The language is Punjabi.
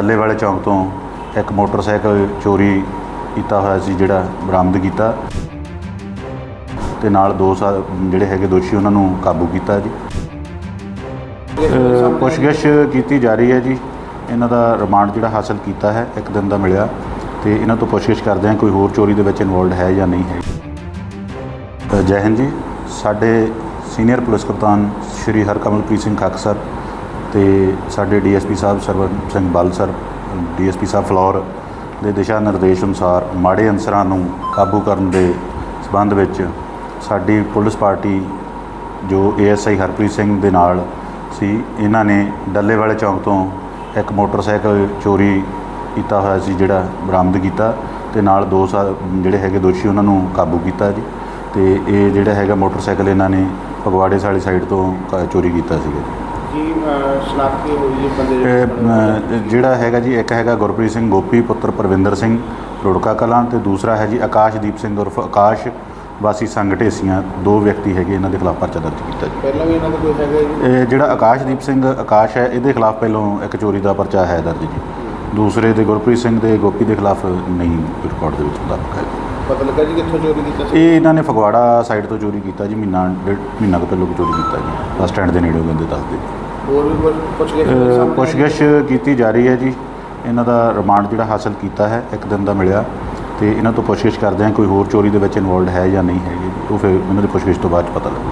ਡੱਲੇ ਵਾਲੇ ਚੌਂਕ ਤੋਂ ਇੱਕ ਮੋਟਰਸਾਈਕਲ ਚੋਰੀ ਕੀਤਾ ਹੋਇਆ ਸੀ ਜਿਹੜਾ ਬਰਾਮਦ ਕੀਤਾ। ਤੇ ਨਾਲ ਦੋ ਸਾ ਜਿਹੜੇ ਹੈਗੇ ਦੋਸ਼ੀ ਉਹਨਾਂ ਨੂੰ ਕਾਬੂ ਕੀਤਾ ਜੀ। ਅ, ਪੁੱਛਗਿੱਛ ਕੀਤੀ ਜਾ ਰਹੀ ਹੈ ਜੀ। ਇਹਨਾਂ ਦਾ ਰਿਮਾਂਡ ਜਿਹੜਾ ਹਾਸਲ ਕੀਤਾ ਹੈ ਇੱਕ ਦਿਨ ਦਾ ਮਿਲਿਆ। ਤੇ ਇਹਨਾਂ ਤੋਂ ਪੁੱਛਗਿੱਛ ਕਰਦੇ ਹਾਂ ਕੋਈ ਹੋਰ ਚੋਰੀ ਦੇ ਵਿੱਚ ਇਨਵੋਲਡ ਹੈ ਜਾਂ ਨਹੀਂ ਹੈ। ਅ, ਜੈ ਹਿੰਦ ਜੀ ਸਾਡੇ ਸੀਨੀਅਰ ਪੁਲਿਸ ਕਪਤਾਨ ਸ਼੍ਰੀ ਹਰਕਮਲਪ੍ਰੀਤ ਸਿੰਘ ਖੱਕ ਸਰ ਤੇ ਸਾਡੇ ਡੀਐਸਪੀ ਸਾਹਿਬ ਸਰਵਨ ਸਿੰਘ ਬਲ ਸਰ, ਡੀਐਸਪੀ ਸਾਹਿਬ ਫਲੋਰ ਦੇ ਦਿਸ਼ਾ ਨਿਰਦੇਸ਼ ਅਨੁਸਾਰ ਮਾੜੇ ਅਨਸਰਾਂ ਨੂੰ ਕਾਬੂ ਕਰਨ ਦੇ ਸਬੰਧ ਵਿੱਚ ਸਾਡੀ ਪੁਲਿਸ ਪਾਰਟੀ ਜੋ ਏਐਸਆਈ ਹਰਪ੍ਰੀਤ ਸਿੰਘ ਦੇ ਨਾਲ ਸੀ, ਇਹਨਾਂ ਨੇ ਡੱਲੇ ਵਾਲੇ ਚੌਂਕ ਤੋਂ ਇੱਕ ਮੋਟਰਸਾਈਕਲ ਚੋਰੀ ਕੀਤਾ ਹੋਇਆ ਸੀ, ਜਿਹੜਾ ਬਰਾਮਦ ਕੀਤਾ ਤੇ ਨਾਲ ਦੋ ਸਾ, ਜਿਹੜੇ ਹੈਗੇ ਦੋਸ਼ੀ ਉਹਨਾਂ ਨੂੰ ਕਾਬੂ ਕੀਤਾ ਜੀ ਤੇ ਇਹ ਜਿਹੜਾ ਹੈਗਾ ਮੋਟਰਸਾਈਕਲ ਇਹਨਾਂ ਨੇ ਫਗਵਾੜੇ ਵਾਲੀ ਸਾਈਡ ਤੋਂ ਕ- ਚੋਰੀ ਕੀਤਾ ਸੀਗਾ ਜੀ ਜੀ ਸ਼ਨਾਖਤੀ ਹੋਈ ਜੀ ਬੰਦੇ ਇਹ, ਅਮ, ਜਿਹੜਾ ਹੈਗਾ ਜੀ ਇੱਕ ਹੈਗਾ ਗੁਰਪ੍ਰੀਤ ਸਿੰਘ ਗੋਪੀ ਪੁੱਤਰ ਪ੍ਰਵਿੰਦਰ ਸਿੰਘ ਰੁੜਕਾ ਕਲਾਂ ਤੇ ਦੂਸਰਾ ਹੈ ਜੀ ਆਕਾਸ਼ਦੀਪ ਸਿੰਘ ਉਰਫ ਆਕਾਸ਼ ਵਾਸੀ ਸੰਗ ਢੇਸੀਆਂ ਦੋ ਵਿਅਕਤੀ ਹੈਗੇ ਇਹਨਾਂ ਦੇ ਖਿਲਾਫ ਪਰਚਾ ਦਰਜ ਕੀਤਾ ਜੀ। ਪਹਿਲਾਂ ਵੀ ਇਹਨਾਂ ਦਾ ਕੋਈ ਹੈਗਾ ਜੀ? ਇਹ ਜਿਹੜਾ ਆਕਾਸ਼ਦੀਪ ਸਿੰਘ ਆਕਾਸ਼ ਹੈ ਇਹਦੇ ਖਿਲਾਫ ਪਹਿਲਾਂ ਇੱਕ ਚੋਰੀ ਦਾ ਪਰਚਾ ਹੈ ਦਰਜ ਜੀ। ਦੂਸਰੇ ਦੇ ਗੁਰਪ੍ਰੀਤ ਸਿੰਘ ਦੇ ਗੋਪੀ ਦੇ ਖਿਲਾਫ ਨਹੀਂ ਰਿਕਾਰਡ ਦੇ ਵਿੱਚ ਮੁਤਾਬਕ ਹੈ। ਪਤਾ ਲੱਗਾ ਜੀ ਕਿੱਥੋਂ ਚੋਰੀ ਕੀਤਾ ਸੀ? ਇਹ ਇਹਨਾਂ ਨੇ ਫਗਵਾੜਾ ਸਾਈਡ ਤੋਂ ਚੋਰੀ ਕੀਤਾ ਜੀ ਮਹੀਨਾ ਡੇਢ ਮਹੀਨਾ ਕੁ ਪਹਿਲਾਂ ਚੋਰੀ ਕੀਤਾ ਜੀ। ਬੱਸ ਸਟੈਂਡ ਦੇ ਨੇੜੇ ਬੰਦੇ ਦੱਸਦੇ ਹੋਰ ਵੀ ਕੁਝ ਪੁੱਛ ਗਏ ਅ, ਪੁੱਛਗਿੱਛ ਕੀਤੀ ਜਾ ਰਹੀ ਹੈ ਜੀ। ਇਹਨਾਂ ਦਾ ਰਿਮਾਂਡ ਜਿਹੜਾ ਹਾਸਲ ਕੀਤਾ ਹੈ ਇੱਕ ਦਿਨ ਦਾ ਮਿਲਿਆ। ਤੇ ਇਹਨਾਂ ਤੋਂ ਪੁੱਛਗਿੱਛ ਕਰਦੇ ਹਾਂ ਕੋਈ ਹੋਰ ਚੋਰੀ ਦੇ ਵਿੱਚ ਇਨਵੋਲਡ ਹੈ ਜਾਂ ਨਹੀਂ ਹੈਗੇ। ਉਹ ਫਿਰ ਇਹਨਾਂ ਦੀ ਪੁੱਛਗਿੱਛ ਤੋਂ ਬਾਅਦ ਪਤਾ ਲੱਗੂ।